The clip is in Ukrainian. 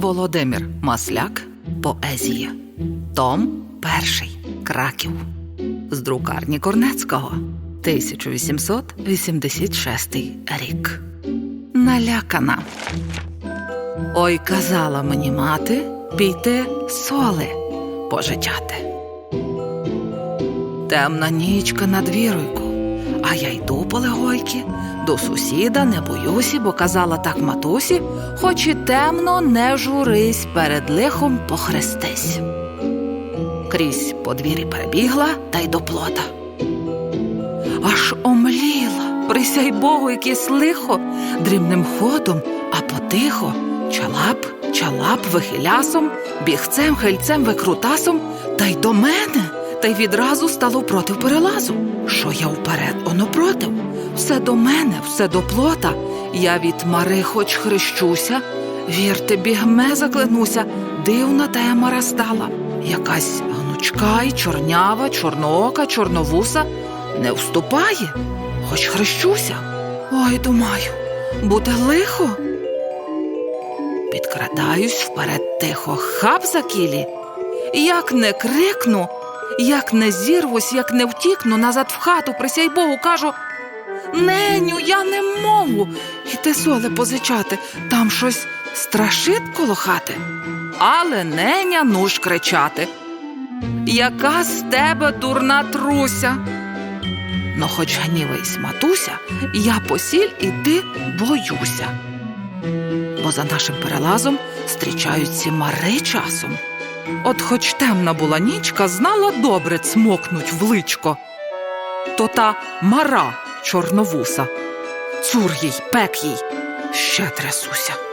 Володимир Масляк Поезія. Том перший Краків. З друкарні Корнецького. 1886 рік. Налякана. Ой, казала мені мати пійти соли пожичати. Темна нічка над віройку, а я йду полегойки. До сусіда не боюся, бо казала так матусі, хоч і темно, не журись, перед лихом похрестись. Крізь подвір'я перебігла та й до плота. Аж омліла, присяй Богу, якесь лихо, дрібним ходом, а потихо, чалап, чалап, вихилясом, бігцем, хильцем, викрутасом, та й до мене, та й відразу стало проти перелазу. Що я вперед, оно против. Все до мене, все до плота. Я від мари хоч хрещуся, вірте, бігме заклянуся, дивна темара стала. Якась гнучка й чорнява, чорноока, чорновуса не вступає, хоч хрещуся. Ой, думаю, буде лихо. Підкрадаюсь вперед тихо, хап за кілі. Як не крикну, як не зірвусь, як не втікну назад в хату, присяй Богу, кажу. Неню, я не можу іти соли позичати, там щось страшить коло хати. Але неня нуж кричати. Яка з тебе дурна труся? Но хоч гнівись, матуся, я посіль іти боюся. Бо за нашим перелазом зустрічаються мари часом. От хоч темна була нічка, знала добре цмокнуть в личко. То та мара чорновуса. Цур їй, пек їй, ще трясуся.